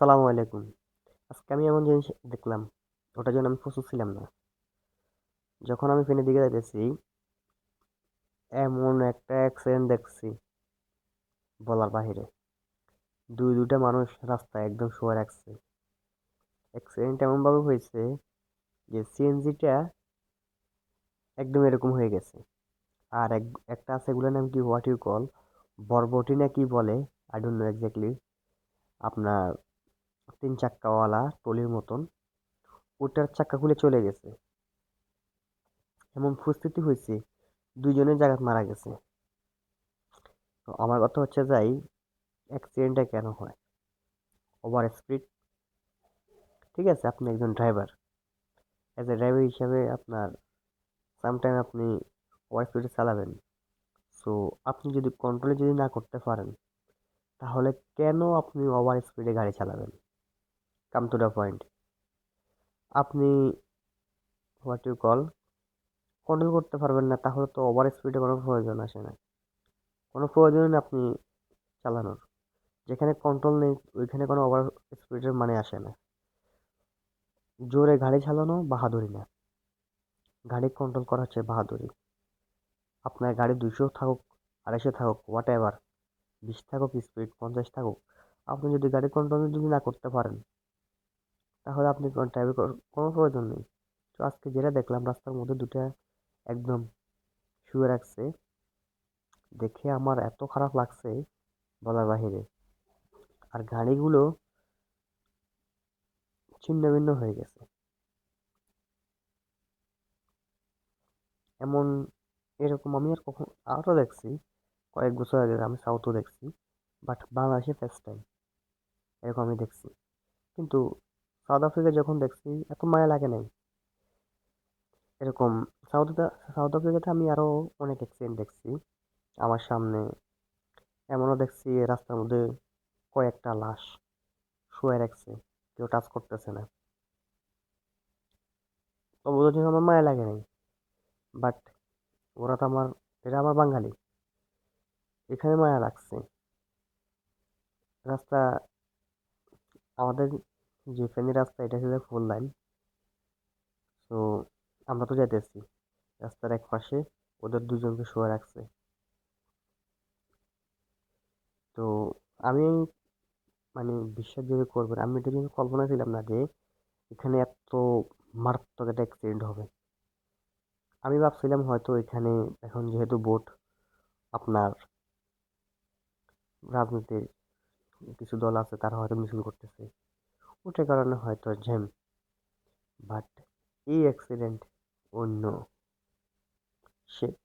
সালামু আলাইকুম। আজকে আমি এমন জিনিস দেখলাম, ওটার জন্য আমি প্রস্তুত ছিলাম না। যখন আমি ফেনের দিকে যাইতেছি, এমন একটা অ্যাক্সিডেন্ট দেখছি বলার বাহিরে। দুই দুটা মানুষ রাস্তায় একদম শোয়া রাখছে। অ্যাক্সিডেন্ট এমনভাবে হয়েছে যে সিএনজিটা একদম এরকম হয়ে গেছে। আর এক, একটা আছে, এগুলোর নাম কি? হোয়াট ইউ কল বরবটি না কি বলে? আই ডোন্ট নো এক্স্যাক্টলি আপনার তিন চাক্কাওয়ালা ট্রলির মতন ওটার চাক্কা খুলে চলে গেছে। এমন পরিস্থিতি হয়েছে, দুইজনের জায়গা মারা গেছে। তো আমার কথা হচ্ছে যাই অ্যাক্সিডেন্টটা কেন হয়? ওভার স্পিড ঠিক আছে, আপনি একজন ড্রাইভার অ্যাজ এ ড্রাইভার হিসাবে আপনার সামটাইম আপনি ওভার স্পিডে চালাবেন। সো আপনি যদি কন্ট্রোলে যদি না করতে পারেন, তাহলে কেন আপনি ওভার স্পিডে গাড়ি চালাবেন? কাম টু দ্য পয়েন্ট আপনি হোয়াট ইউ কল কন্ট্রোল করতে পারবেন না, তাহলে তো ওভার স্পিডে কোনো প্রয়োজন আসে না। কোনো প্রয়োজন আপনি চালানোর। যেখানে কন্ট্রোল নেই, ওইখানে কোনো ওভার স্পিডের মানে আসে না। জোরে গাড়ি চালানো বাহাদুরি না। গাড়ি কন্ট্রোল করা হচ্ছে বাহাদুরি। আপনার গাড়ি দুশো থাকুক, আড়াইশো থাকুক হোয়াট এভার বিশ থাকুক স্পিড পঞ্চাশ থাকুক, আপনি যদি গাড়ি কন্ট্রোল যদি না করতে পারেন তাহলে আপনি ড্রাইভ কোনো প্রয়োজন নেই। তো আজকে যেটা দেখলাম, রাস্তার মধ্যে দুটা একদম শুয়ে রাখছে। দেখে আমার এত খারাপ লাগছে বলার বাহিরে। আর গাড়িগুলো ছিন্ন ভিন্ন হয়ে গেছে। এমন এরকম আমি আর কখন, আরও দেখছি, কয়েক বছর আগে আমি সাউথও দেখছি বাট বাংলাদেশে ফার্স্ট টাইম এরকম আমি দেখছি। কিন্তু সাউথ আফ্রিকা যখন দেখছি, এত মায়া লাগে নাই। এরকম সাউথ সাউথ আফ্রিকাতে আমি আরও অনেক অ্যাক্সিডেন্ট দেখছি। আমার সামনে এমনও দেখছি রাস্তার মধ্যে কয়েকটা লাশ শুয়ে রাখছে, কেউ টাচ করতেছে না। তবু যদি আমার মায়া লাগে নাই। বাট ওরা তো আমার এটা আমার বাঙালি। এখানে মায়া লাগছে। রাস্তা আমাদের যে ফেনী রাস্তা, এটা হচ্ছে ফোর লাইন তো আমরা তো যাইতেছি। রাস্তার এক পাশে ওদের দুজনকে শোয়া রাখছে। তো, আমি মানে বিশ্বাস যদি করবেন আমি এটা কিন্তু কল্পনা ছিলাম না যে এখানে এত মারাত্মক একটা অ্যাক্সিডেন্ট হবে। আমি ভাবছিলাম হয়তো এখানে এখন যেহেতু ভোট আপনার রাজনীতির কিছু দল আছে, তারা হয়তো মিছিল করতেছে। ওটার কারণে হয়তো জ্যাম বাট এই অ্যাক্সিডেন্ট অন্য শেট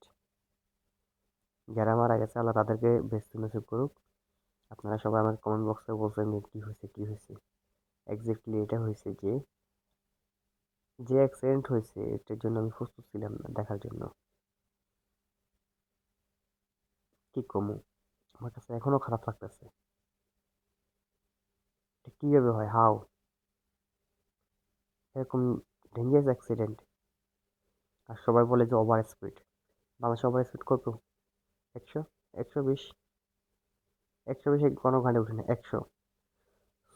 যারা মারা গেছে, আল্লাহ তাদেরকে বেস্ট নসিব করুক। আপনারা সবাই আমার কমেন্ট বক্সে বলছেন যে, কী হয়েছে কী হয়েছে? এক্স্যাক্টলি এটা হয়েছে যে যে অ্যাক্সিডেন্ট হয়েছে, এটার জন্য আমি প্রস্তুত ছিলাম না দেখার জন্য। কি কমু? আমার কাছে এখনও খারাপ লাগতেছে। কীভাবে হয়? হাও এরকম ডেঞ্জারাস অ্যাক্সিডেন্ট আর সবাই বলে যে ওভার স্পিড বাংলাদেশে ওভার স্পিড কত? একশো? একশো বিশ? একশো বিশে কোনো গাড়ি উঠে না, একশো।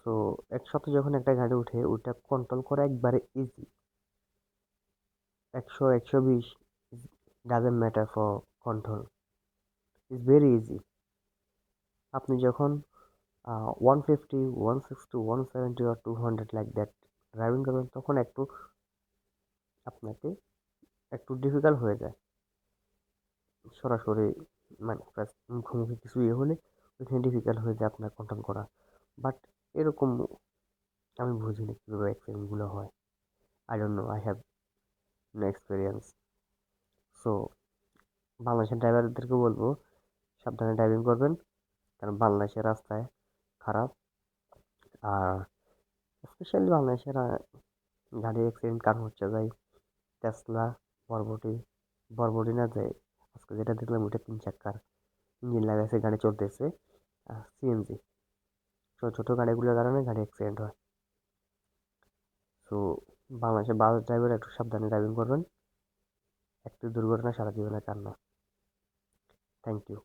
সো একশোতে যখন একটা গাড়ি উঠে ওইটা কন্ট্রোল করা একবারে ইজি একশো একশো বিশ doesn't matter for control is very easy আপনি যখন one fifty one sixty one seventy R two hundred like that driving করবেন তখন একটু আপনাকে একটু ডিফিকাল্ট হয়ে যায়। সরাসরি মানে মুখোমুখি কিছু ইয়ে হলে ওইখানে ডিফিকাল্ট হয়ে যায় আপনার কন্ট্রোল করা। বাট এরকম আমি বুঝিনি কীভাবে অ্যাক্সিডেন্টগুলো হয়। I don't know I have no experience so বাংলাদেশের ড্রাইভারদেরকে বলব, সাবধানে ড্রাইভিং করবেন। কারণ বাংলাদেশের রাস্তায় খারাপ। আর স্পেশালি বাংলাদেশের গাড়ি অ্যাক্সিডেন্ট কারণ হচ্ছে যাই টেসলা বরবটি বরবটি না যায় আজকে যেটা দেখলাম ওইটা তিন চাক্কার ইঞ্জিন লাগাইছে, গাড়ি চলতেছে সিএনজি ছোটো ছোটো গাড়িগুলোর কারণে গাড়ি অ্যাক্সিডেন্ট হয়। সো বাংলাদেশে বাস ড্রাইভার একটু সাবধানে ড্রাইভিং করবেন। একটু দুর্ঘটনা সারা জীবনের কান্না। Thank you